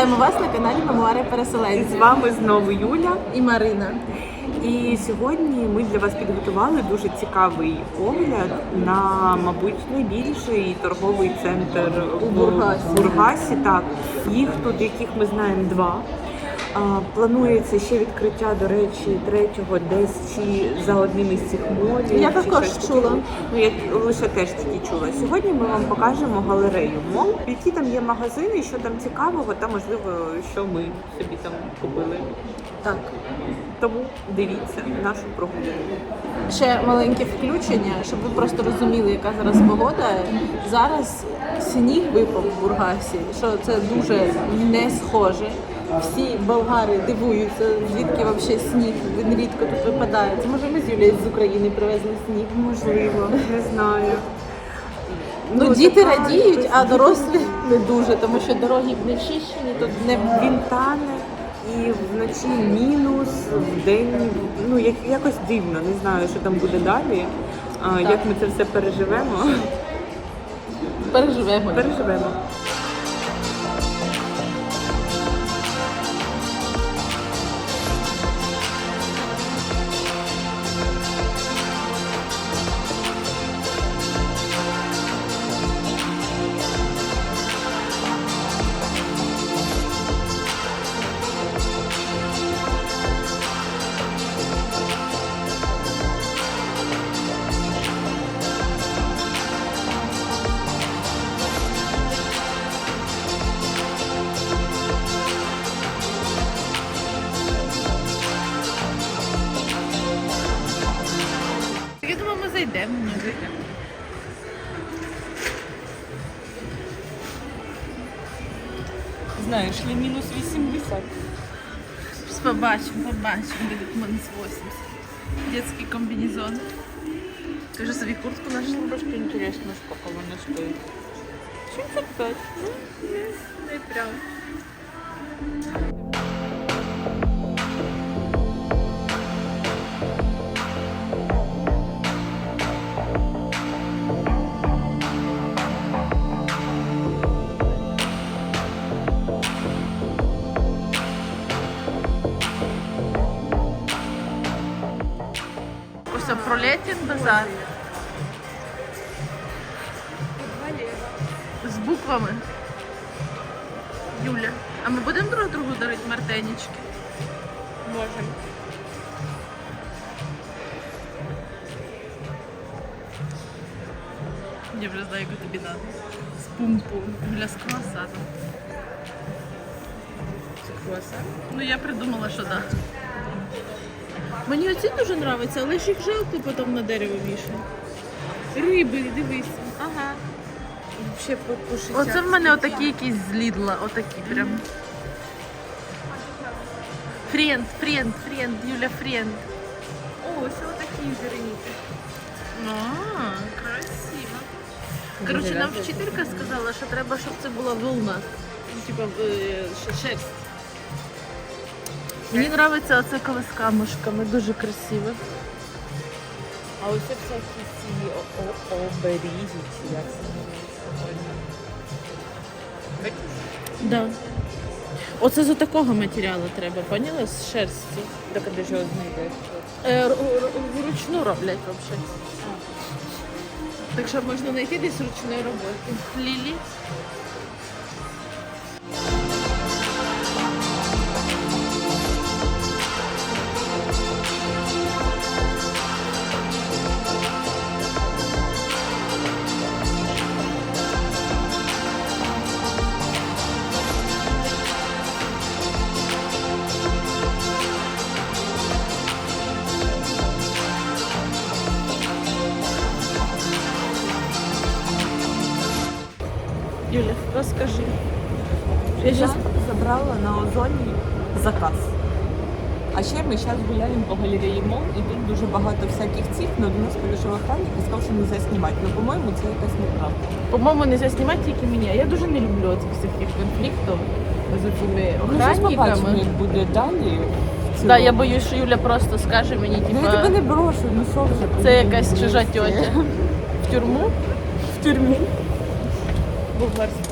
Вітаємо вас на каналі Мемуари переселенців з вами знову Юля. і Марина. І сьогодні ми для вас підготували дуже цікавий огляд на, мабуть, найбільший торговий центр У Бургасі. Бургасі. Так, їх тут, яких ми знаємо, два. Планується ще відкриття, до речі, третього десь чи за одним із цих молів. Я також чула. Ну, я лише теж тільки чула. Сьогодні ми вам покажемо галерею мол, які там є магазини, що там цікавого, та можливо, що ми собі там купили. Так, Тому дивіться нашу прогулянку. ще маленьке включення, щоб ви просто розуміли, яка зараз погода. Зараз сніг випав в Бургасі, що це дуже не схоже. Всі болгари дивуються, звідки взагалі сніг. Він рідко тут випадає. Це може ми з Юлією з України привезли сніг. Можливо, не знаю. Ну, діти така радіють, а дорослі не дуже, тому що дороги не чищені, тут не Він тане і вночі мінус, в день ну як якось дивно. Не знаю, що там буде далі. А, як ми це все переживемо. переживемо. Переживемо. Побачимо, побачимо, де тут мінус 80. Детський комбінезон. Ти вже собі куртку знайшла? Просто інтересно, скільки вона стоїть. 75. Ну, не, не прям. Придумала, що так. Мені оці дуже подобаються, але ж їх жалко потім на дерево вішають. Риби, дивись. Ага. Взагалі покушать. Оце в мене отакі якісь з Лідла, отакі прям. Френд, френд, френд, Юля френд. О, ось отакі зеленіти. А, красиво. Коротше, нам вчителька сказала, що треба, щоб це була волна. Ну, Типа е, шерсть. Мені подобається оце коли з камушками, дуже красиво. А ось всякі ці о- о- оберіги, чи як це називається. Да. Оце з такого матеріалу треба, поняла? З шерсті. Так, де ж його знайдеш? Е, вручну роблять взагалі. Так що можна знайти десь ручної роботи. Лілі. Ми зараз гуляємо по галереї мол, і тут дуже багато всяких цих, але до нас підійшов охранник і сказав, що не можна знімати. Ну, по-моєму, це якась неправда. По-моєму, не знімати тільки мене. Я дуже не люблю цих всяких конфліктів з цими Ну, зараз як буде далі. в Да, я боюсь, що Юля просто скаже мені, Ну, я тебе не брошу, ну що вже. це якась чужа тьотя. В тюрму. В тюрму. Болгарську.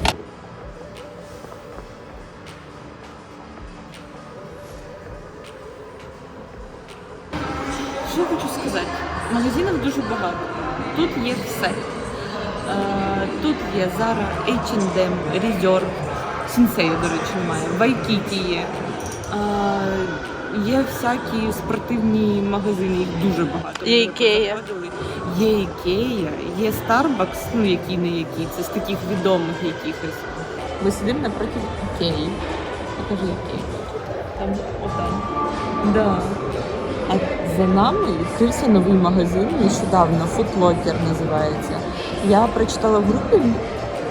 Є Zara, H&M, Reserve, Сінсею, до речі, немає, Waikiki є. Є всякі спортивні магазини, їх дуже багато. Є Ікея. Є Ікея, є Starbucks, ну які не які, це з таких відомих якихось. Ми сидимо напроти Ікеї. Покажи Ікею. Там отам. Да. А за нами відкрився новий магазин нещодавно, Footlocker називається. Я прочитала в групі,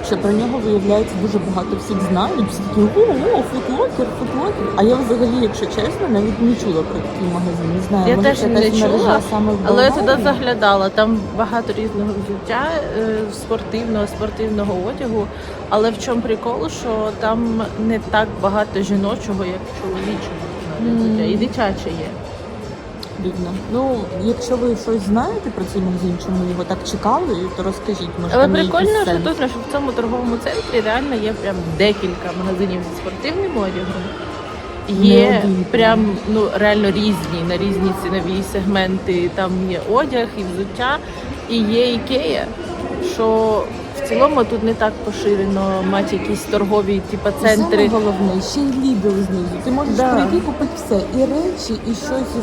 що про нього виявляється дуже багато всіх знають. Всі такі о, о, Footlocker, Footlocker. А я взагалі, якщо чесно, навіть не чула про такий магазин. Не знаю, Я може, теж це не якась мережа чула, саме в Але я туди заглядала. Там багато різного взуття е, спортивного, спортивного одягу. Але в чому прикол, що там не так багато жіночого, як чоловічого навіть взуття. І дитяче є. Дивно. Ну, якщо ви щось знаєте про цей магазин, чому його так чекали, то розкажіть. Може, Але там є прикольно, якийсь що сенс. тут що в цьому торговому центрі реально є прям декілька магазинів зі спортивним одягом. Не Є один, прям ну реально різні на різні цінові сегменти. Там є одяг і взуття, і є ікея, що в цілому тут не так поширено мати якісь торгові типа центри. Саме головне, ще й лідл знизу. Ти можеш Да. прийти купити все. І речі, і щось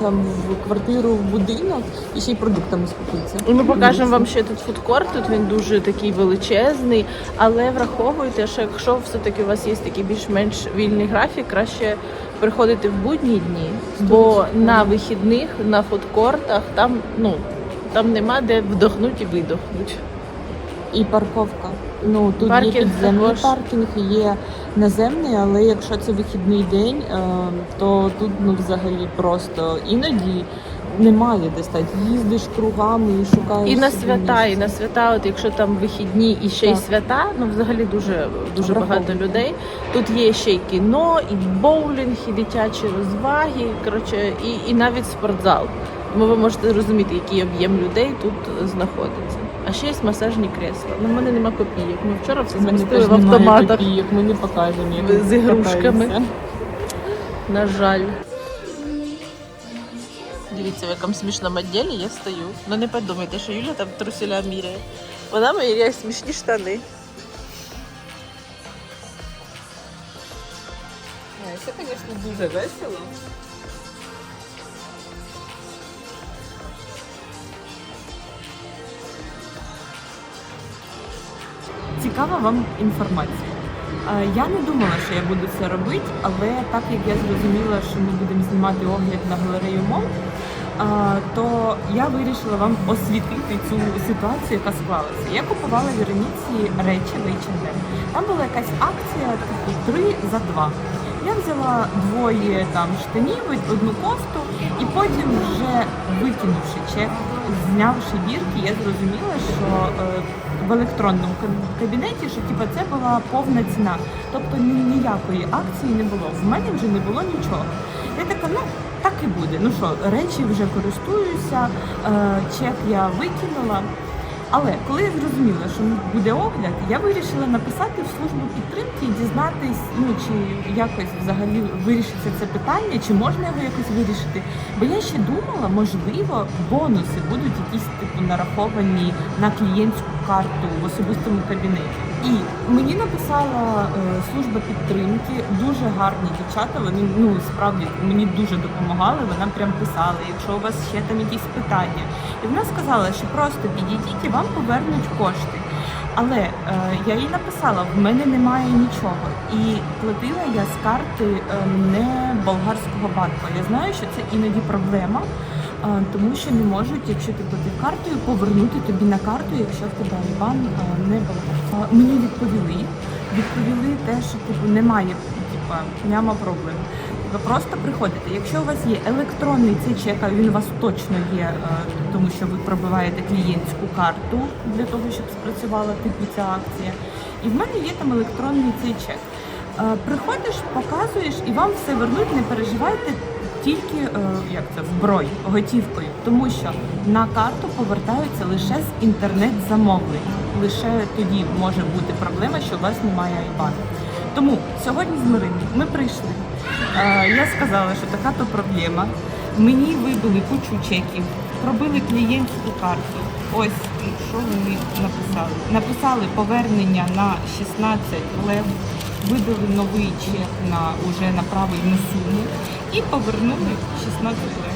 там в квартиру, в будинок, і ще й продуктами скупитися. І ми покажемо вам ще тут фудкорт. Тут він дуже такий величезний, але враховуйте, що якщо все-таки у вас є такий більш-менш вільний графік, краще приходити в будні дні, бо на вихідних на фудкортах там ну там нема де вдохнути і видохнути. І парковка. Ну тут Паркінг є підземний також. паркінг, є наземний, але якщо це вихідний день, е, то тут ну взагалі просто іноді немає де стати. Їздиш кругами і шукаєш. І на свята, і на свята, от якщо там вихідні і ще й свята, ну взагалі дуже дуже Враховуйте. багато людей. Тут є ще й кіно, і боулінг, і дитячі розваги. Коротше, і, і навіть спортзал. Тому ви можете зрозуміти, який об'єм людей тут знаходиться. А ще є масажні крісла. Ну, в мене нема копійок. Ми вчора все теж в автоматах. копійок, ми не покажемо. як З ігрушками. катаються. На жаль. Дивіться, в якому смішному відділі я стою. Ну не подумайте, що Юля там труселя міряє. Вона міряє смішні штани. Це, звісно, дуже весело. Цікава вам інформація. Е, Я не думала, що я буду це робити, але так як я зрозуміла, що ми будемо знімати огляд на галерею МОМ, е, то я вирішила вам освітити цю ситуацію, яка склалася. Я купувала Вероніці речі в H&M. Там була якась акція типу 3 за 2. Я взяла двоє там штанів, одну кофту, і потім вже викинувши чек, знявши бірки, я зрозуміла, що е, в електронному кабінеті, що типу, це була повна ціна. Тобто ні- ніякої акції не було. В мене вже не було нічого. Я така, ну так і буде. Ну що, речі вже користуюся, е, чек я викинула. Але коли я зрозуміла, що буде огляд, я вирішила написати в службу підтримки і дізнатись, ну чи якось взагалі вирішиться це питання, чи можна його якось вирішити. Бо я ще думала, можливо, бонуси будуть якісь типу нараховані на клієнтську карту в особистому кабінеті. І мені написала е, служба підтримки, дуже гарні дівчата. Вони ну справді мені дуже допомагали. Вона прям писала, якщо у вас ще там якісь питання. І вона сказала, що просто підійдіть і вам повернуть кошти. Але е, я їй написала, в мене немає нічого. І платила я з карти е, не болгарського банку. Я знаю, що це іноді проблема, тому що не можуть, якщо ти платив картою, повернути тобі на карту, якщо в тебе е, не. Е, Мені відповіли. Відповіли те, що типу немає, типу, няма проблем. Ви просто приходите. Якщо у вас є електронний цей чек, а він у вас точно є, е, тому що ви пробиваєте клієнтську карту для того, щоб спрацювала типу ця акція. І в мене є там електронний цей чек. Е, Приходиш, показуєш і вам все вернуть, не переживайте. Тільки е, як це вброй готівкою, тому що на карту повертаються лише з інтернет-замовлень. Лише тоді може бути проблема, що у вас немає айбану. Тому сьогодні з Мариною ми прийшли. Е, Я сказала, що така то проблема. Мені вибили кучу чеків. пробили клієнтську карту. Ось що вони написали. Написали повернення на 16 лев, видали новий чек на уже на правильну суму і повернули 16 лев.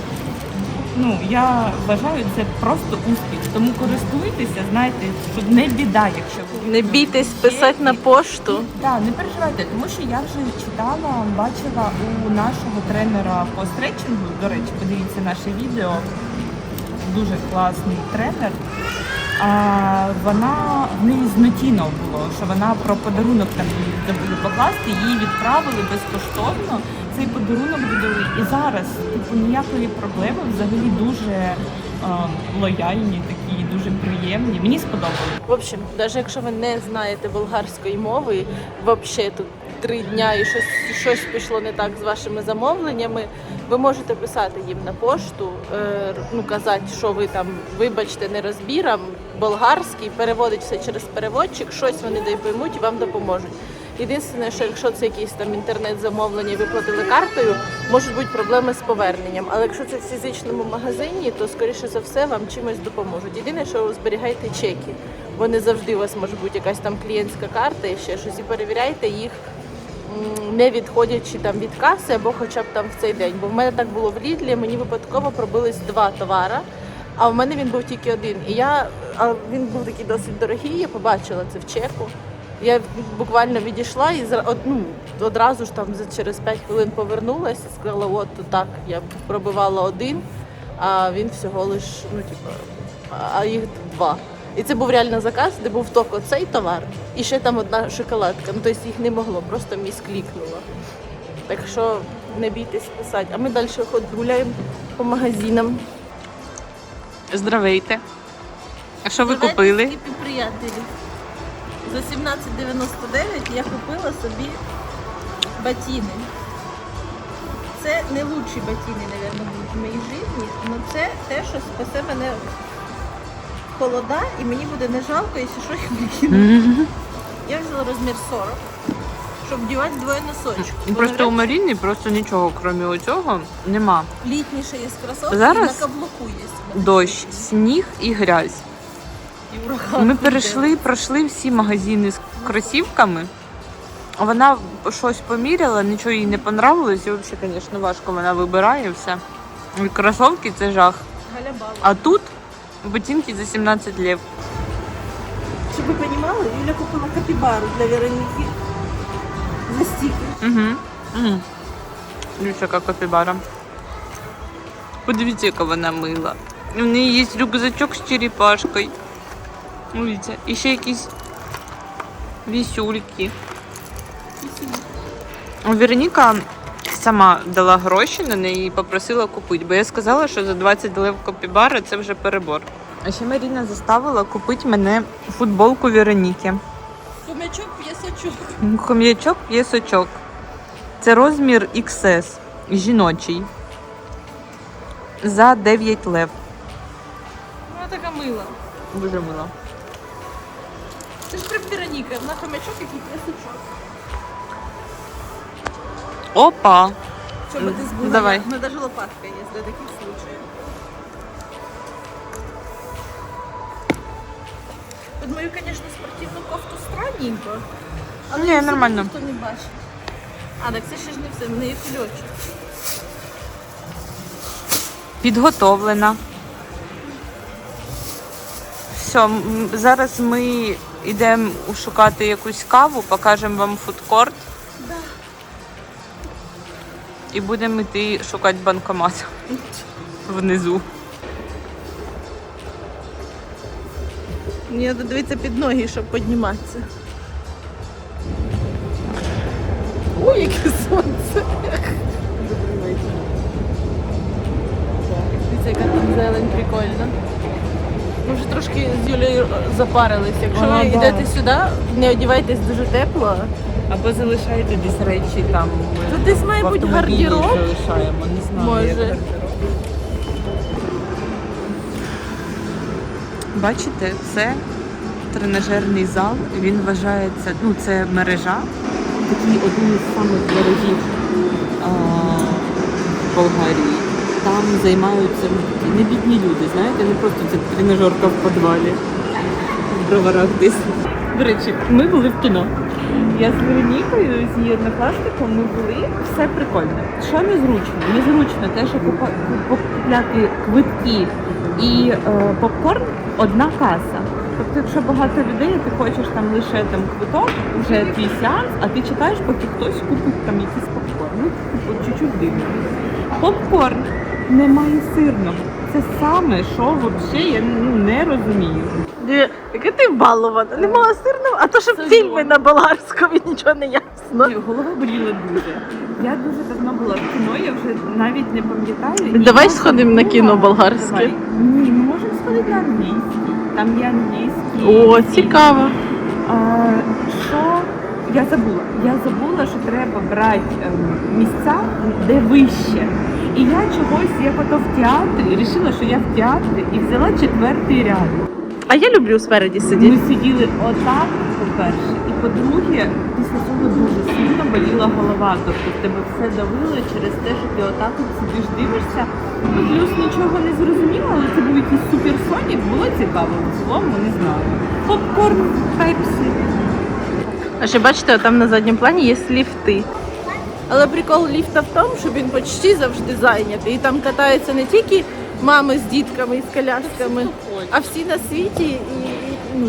Ну, я вважаю, це просто успіх. Тому користуйтеся, знаєте, щоб не біда, якщо ви Не бійтесь писати на пошту. так, не переживайте, тому що я вже читала, бачила у нашого тренера по стретчингу. До речі, подивіться наше відео. Дуже класний тренер. А вона в неї з було, що вона про подарунок там забули покласти, її відправили безкоштовно. Цей подарунок додали. І зараз, типу, ніякої проблеми, взагалі дуже е, лояльні, такі дуже приємні. Мені сподобалось. В общем, навіть якщо ви не знаєте болгарської мови, взагалі тут три дня і щось, щось пішло не так з вашими замовленнями, ви можете писати їм на пошту, е, ну казати, що ви там, вибачте, не розбірам, болгарський, переводить все через переводчик, щось вони дай поймуть і вам допоможуть. Єдине, що якщо це якісь там інтернет-замовлення і ви платили картою, можуть бути проблеми з поверненням. Але якщо це в фізичному магазині, то скоріше за все вам чимось допоможуть. Єдине, що зберігайте чеки. Бо не завжди у вас може бути якась там клієнтська карта і ще щось. І перевіряйте їх не відходячи там від каси або хоча б там в цей день. Бо в мене так було в Лідлі, мені випадково пробились два товара. А в мене він був тільки один. І я, а він був такий досить дорогий, я побачила це в чеку. Я буквально відійшла і ну, одразу ж там через 5 хвилин повернулася і сказала, от так, я пробивала один, а він всього лиш, ну типу, а їх два. І це був реально заказ, де був тільки цей товар і ще там одна шоколадка. Ну тобто їх не могло, просто міс клікнула. Так що не бійтесь писати. А ми далі гуляємо по магазинам. Здравейте. А що ви купили? приятелі. За 17,99 я купила собі ботини. Це не лучші ботини, мабуть, в моїй житті, але це те, що спасе мене холода, і мені буде не жалко, якщо що я викину. Я взяла розмір 40, щоб вдівати двоє носочок. Ну, Просто у Маріни просто нічого, крім цього, нема. літніше є кросовки, Зараз- і на каблуку є. Дощ, сніг і грязь. І ураган Ми перейшли, пройшли всі магазини з кросівками. Вона щось поміряла, нічого їй не понравилось. І взагалі, звісно, важко вона вибирає все. І Кросовки це жах. Галя-бала. А тут ботинки за 17 лев. Щоб ви розуміли, Юля купила капібару для Вероніки. За стільки. Угу. Угу. Дивіться, яка капібара. Подивіться, яка вона мила. У неї є рюкзачок з черепашкою. Дивіться. І ще якісь вісюльки. Вероніка сама дала гроші на неї і попросила купити, бо я сказала, що за 20 лев копібара це вже перебор. А ще Маріна заставила купити мене футболку Вероніки. Хомячок п'ясачок. Хом'ячок є сочок. Це розмір XS жіночий. За 9 лев. Вона така мила. Дуже мило. Це ж прям Вероніка, вона хомячок, який п'ясачок. Опа! Щоб ти збула. Давай. У мене навіть лопатка є для таких случаїв. От мою, звісно, спортивну кофту странненько. Ні, нормально. Ніхто не бачить. А, так це ще ж не все, в неї кульочок. Підготовлена. Все, м, зараз ми йдемо шукати якусь каву, покажемо вам фудкорт. Да. І будемо йти шукати банкомат внизу. Мені треба дивитися під ноги, щоб підніматися. Ой, яке сонце! Дивіться, яка там зелень прикольна. Ми вже трошки з Юлею запарились. Якщо Ага, ви да. йдете сюди, не одівайтесь дуже тепло. Або залишайте десь речі там. Тут десь має в бути автомобілі гардероб. залишаємо, не знаю. Може. як гардероб. Бачите, це тренажерний зал. Він вважається, ну це мережа, такий один із самих дорогих в Болгарії. там займаються ну, такі небідні люди, знаєте, не просто це тренажерка в підвалі в броварах десь. До речі, ми були в кіно. Я з Веронікою, з її однокласником, ми були, все прикольно. Що незручно? Незручно те, що купляти квитки і е, попкорн одна каса. Тобто, якщо багато людей, ти хочеш там лише там квиток, вже твій сеанс, а ти чекаєш, поки хтось купить там якийсь попкорн. Ну, типу, чуть-чуть дивно. Попкорн немає сирного. Це саме, що взагалі я ну, не розумію. Яке ти балована? Нема сирного, а то що Це фільми на болгарському нічого не ясно. Ні, Голова боліла дуже. Я дуже давно була в кіно, я вже навіть не пам'ятаю. Давай сходимо на кіно болгарське. Ні, ми можемо сходити на англійський. Там є англійський. О, цікаво. А, що я забула? Я забула, що треба брати ем, місця, де вище. І я чогось, як ото в театрі, вирішила, що я в театрі і взяла четвертий ряд. А я люблю спереді сидіти. Ми сиділи отак, по-перше, і по-друге, після цього дуже боліла голова. Тобто в тебе все давило через те, що ти отак от сидиш, дивишся. Ну плюс нічого не зрозуміло, але це був якийсь суперсонік, було цікаво. В цілому не знаю. Попкорн, пепсі. А ще бачите, там на задньому плані є ліфти. Але прикол ліфта в тому, що він почти завжди зайнятий. І там катаються не тільки мами з дітками і з колясками, а всі на світі і, і, ну,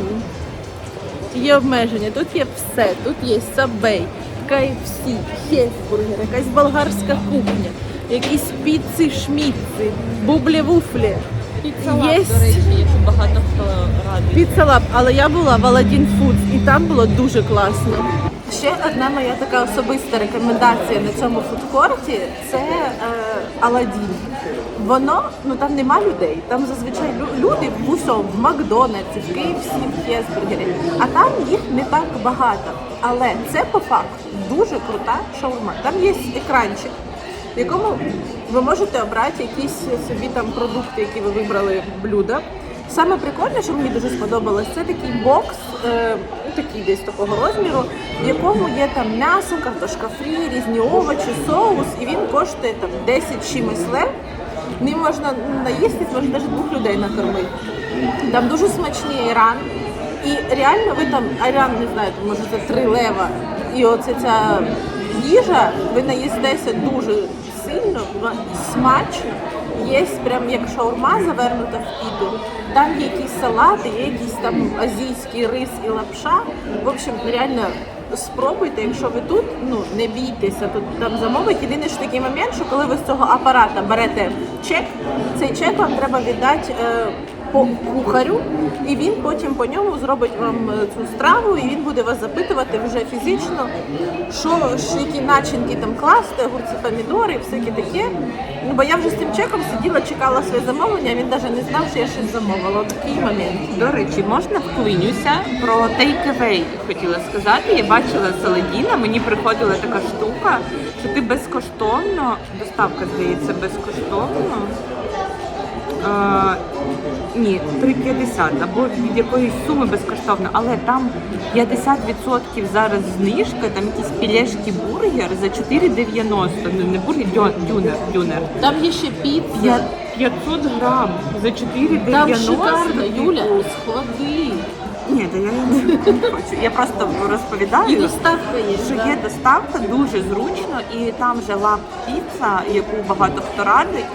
є обмеження. Тут є все. Тут є сабей, KFC, хесбургер, якась болгарська кухня, якісь піци, шміци, бублі-вуфлі. Піцалаб, Є до речі, багато хто радий. Піцалаб, але я була в Aladdin Foods і там було дуже класно. Ще одна моя така особиста рекомендація на цьому фудкорті це е, Aladdin. Воно ну там нема людей. Там зазвичай лю- люди в усьому, в Макдональдсі, в KFC, в Хесбургері. А там їх не так багато. Але це по факту дуже крута шаурма. Там є екранчик, в якому ви можете обрати якісь собі там продукти, які ви вибрали блюда. Саме прикольне, що мені дуже сподобалось, це такий бокс, е, такий десь такого розміру, в якому є там м'ясо, картошка фрі, різні овочі, соус, і він коштує там 10 чимось лев. Ним можна наїстись, можна навіть двох людей накормити. Там дуже смачний айран. І реально ви там айран, не знаю, може це три лева. І оце ця їжа, ви наїстеся дуже сильно, смачно. Є прям як шаурма завернута в піту. Там є якісь салати, є якийсь там азійський рис і лапша. В общем, реально спробуйте, якщо ви тут, ну не бійтеся тут там замовити. Єдиний ж такий момент, що коли ви з цього апарата берете чек, цей чек вам треба віддати. Е, по кухарю, і він потім по ньому зробить вам е, цю страву, і він буде вас запитувати вже фізично, що які начинки там класти, огурці, помідори, всяке таке. Ну бо я вже з цим чеком сиділа, чекала своє замовлення, він навіть не знав, що я щось замовила. Такий момент. До речі, можна вклинюся про away, хотіла сказати. Я бачила Саладіна, мені приходила така штука, що ти безкоштовно, доставка здається, безкоштовно. Е, ні, 3,50 або від якоїсь суми безкоштовно, але там 50% зараз знижка, там якісь пілешки бургер за 4,90. Ну не бургер, дьо- дюнер, дюнер. Там є ще піца. 500 грам за 4,90. Там шикарно. Юля, сходи. Ні, та я не хочу. Я просто І розповідаю, доставка є. що да. є доставка дуже зручно, і там же лап піца, яку багато хто радить.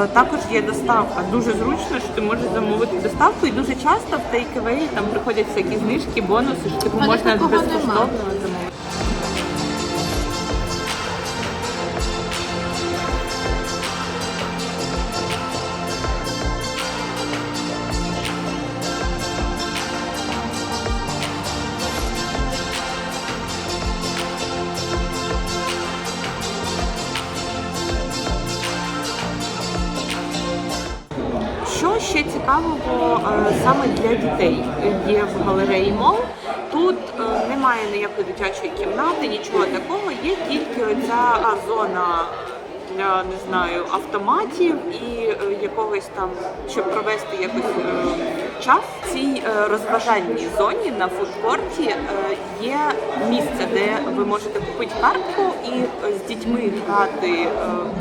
Е, Також є доставка. Дуже зручно, що ти можеш замовити доставку, і дуже часто в take-away там приходять всякі знижки, бонуси, що типу можна безкоштовно замовити. Саме для дітей є в галереї Мол. Тут е, немає ніякої дитячої кімнати, нічого такого. Є тільки оця зона для не знаю автоматів і е, якогось там, щоб провести якось е, час. В цій е, розважальній зоні на фудкорті е, є місце, де ви можете купити картку і е, з дітьми грати е,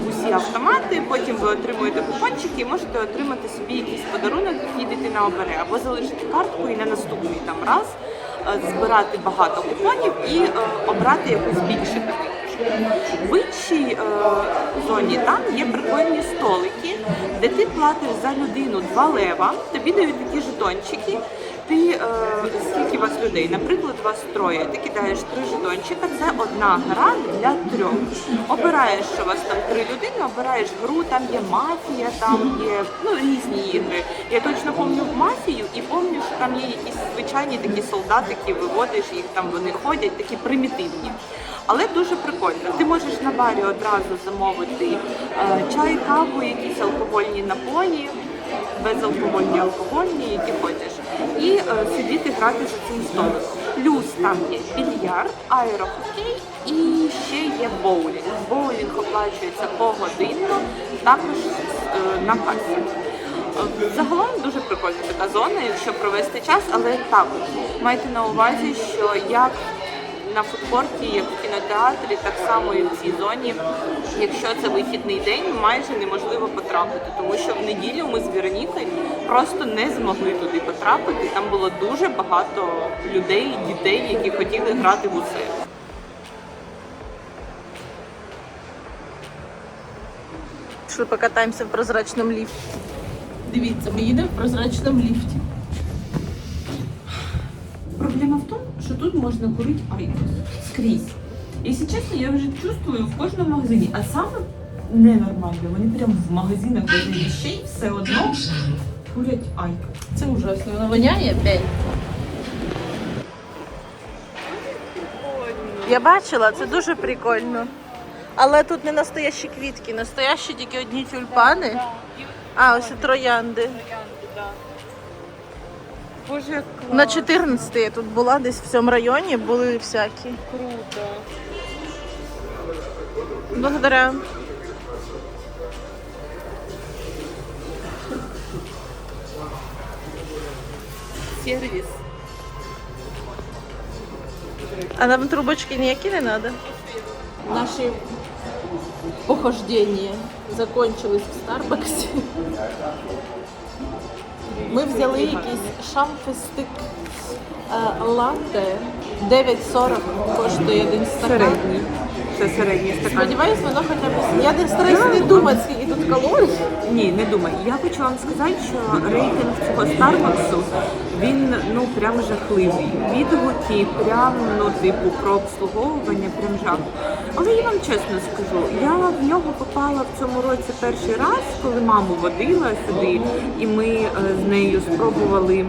усі автомати. Потім ви отримуєте купончики і можете отримати собі якийсь подарунок, який дитина обере, або залишити картку і на наступний там раз е, збирати багато купонів і обрати якусь більше. В іншій е, зоні там є прикольні столики, де ти платиш за людину 2 лева, тобі дають такі жетончики. Ти е, скільки у вас людей? Наприклад, вас троє. Ти кидаєш три жетончика. Це одна гра для трьох. Обираєш, що у вас там три людини, обираєш гру, там є мафія, там є ну різні ігри. Я точно пам'ятаю мафію і пам'ятаю, що там є якісь звичайні такі солдатики, виводиш їх там, вони ходять, такі примітивні. Але дуже прикольно. Ти можеш на барі одразу замовити е, чай, каву, якісь алкогольні напої, безалкогольні, алкогольні, які хочеш, і е, сидіти грати за цим столиком. Плюс там є більярд, аерохокей і ще є боулінг. Боулінг оплачується погодинно, також е, на касі. Е, Загалом дуже прикольна така зона, якщо провести час, але також майте на увазі, що як на фудкорті, як в кінотеатрі, так само і в цій зоні. Якщо це вихідний день, майже неможливо потрапити, тому що в неділю ми з Веронікою просто не змогли туди потрапити. Там було дуже багато людей, дітей, які хотіли грати в усе. Пішли покатаємося в прозрачному ліфті. Дивіться, ми їдемо в прозрачному ліфті. Що тут можна курити айкос скрізь. Якщо чесно, я вже чувствую в кожному магазині, а саме ненормально. Вони прям в магазинах без вещей все одно курять айкос. Це ужасно. Воно воняє п'ять. Я бачила, це дуже прикольно. Але тут не настоящі квітки, настоящі тільки одні тюльпани. А, ось і троянди. Боже, як На 14 я тут була, десь в цьому районі були всякі. круто. Благодаря. Сервіс. А нам трубочки ніякі не треба? Наші похождення закончились в Старбаксі. Ми взяли якийсь шамфестик е, латте. 9,40 коштує один стакан. Середній. Це середній стакан. Сподіваюсь, воно хоча б. Я не стараюся не думати, скільки тут калорій. Ні, не думай. Я хочу вам сказати, що рейтинг цього Старбаксу він ну прям жахливий. Відгуки, прям ну типу про обслуговування, прям жах. Але я вам чесно скажу, я в нього попала в цьому році перший раз, коли маму водила сюди, і ми е, з нею спробували.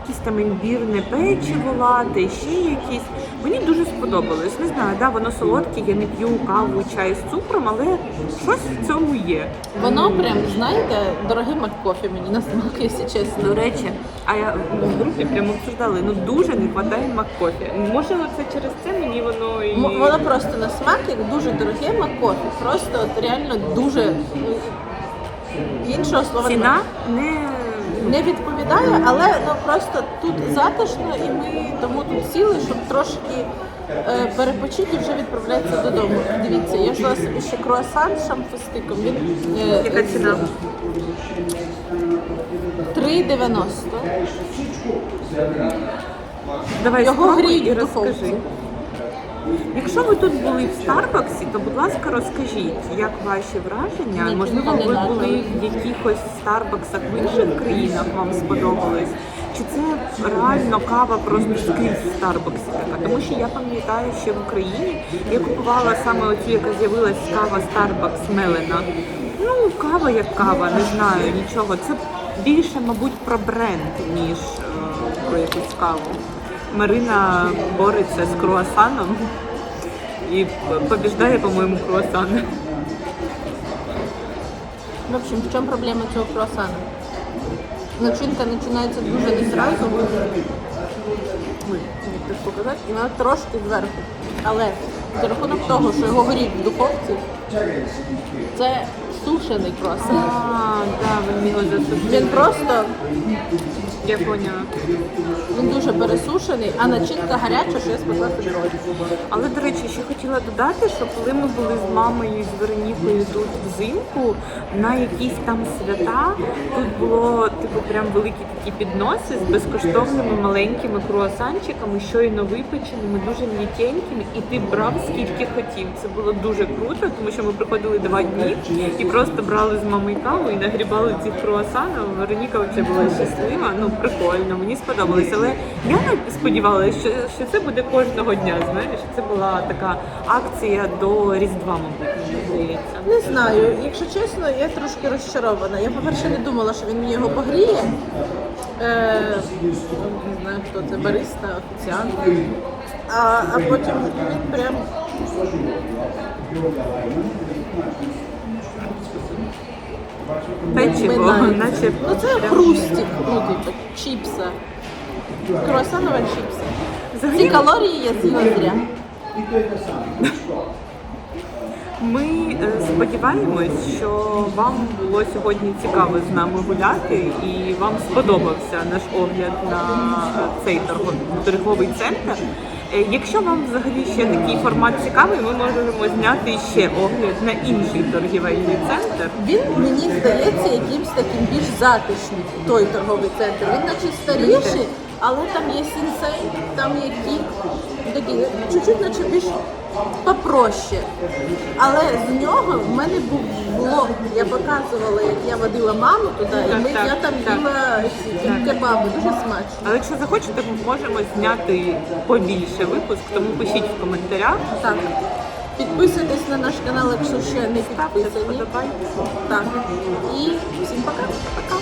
Якісь там імбірне печиво, лати, ще якісь. Мені дуже сподобалось. Не знаю, да, воно солодке, я не п'ю каву, чай з цукром, але щось в цьому є. Воно прям, знаєте, дороге маккофі мені на смак, якщо чесно. До речі, а я в групі прямо обсуждали, ну дуже не вистачає маккофі. Може, це через це мені воно і М- Воно просто на смак як дуже дороге маккофі. Просто от реально дуже ну, іншого слова ціна немає. не не відповідає, але ну просто тут затишно, і ми тому тут сіли, щоб трошки е, перепочити і вже відправлятися додому. Дивіться, я взяла собі ще круасан з шамфустиком. Він е, яка ціна? 3,90. Давай Його спробуй гріють в духовці. розкажи. Якщо ви тут були в Старбаксі, то будь ласка, розкажіть, як ваші враження? Можливо, ви були в якихось Старбаксах в інших країнах, вам сподобалось? Чи це реально кава просто скрізь в Старбаксі така? Тому що я пам'ятаю, що в Україні я купувала саме оцю, яка з'явилась кава Starbucks Мелена. Ну, кава як кава, не знаю нічого. Це більше, мабуть, про бренд, ніж е, про якусь каву. Марина бореться з круасаном і побіждає, по-моєму, круасан. В общем, в чому проблема цього круасана? Начинка починається дуже не зразу. Показати, і вона трошки зверху. Але за рахунок того, що його горіть в духовці, Це сушений круасан. А, да. Він просто Я поняла. він дуже пересушений, а начинка гаряча, що я спекла собі. Але, до речі, ще хотіла додати, що коли ми були з мамою і з Веронікою тут взимку, на якісь там свята тут було типу прям великі такі підноси з безкоштовними маленькими круасанчиками, щойно випеченими, дуже м'якенькими, і ти брав скільки хотів. Це було дуже круто, тому що ми приходили два дні і просто брали з мамою каву і нагрібали ці круасани. Вероніка взагалі була щаслива. Ну прикольно, мені сподобалось. Але я сподівалася, що, що це буде кожного дня. Знаєш, це була така акція до Різдва, мабуть, здається. Не знаю, якщо чесно, я трошки розчарована. Я, по-перше, не думала, що він мені його погріє. Е, не знаю, хто це, бариста, офіціант. А, а потім він прям Печиво, наче Ну це хрустик, ну типу, чіпса. Круасанова чіпса. Ці калорії я з'їла зря. Ми е, сподіваємось, що вам було сьогодні цікаво з нами гуляти, і вам сподобався наш огляд на е, цей торгов- торговий центр. Е, Якщо вам взагалі ще такий формат цікавий, ми можемо зняти ще огляд на інший торгівельний центр. Він мені здається якимсь таким більш затишним, той торговий центр. Він наче старіший, але там є сінсей, там є кік, такі чуть-чуть наче більш попроще. Але з нього в мене був влог. Я показувала, як я водила маму туди, і ми, так, я там так. їла ці кебаби, дуже смачно. Але якщо захочете, ми можемо зняти побільше випуск, тому пишіть в коментарях. Так. Підписуйтесь на наш канал, якщо ще не підписані. Так. І всім пока. Пока.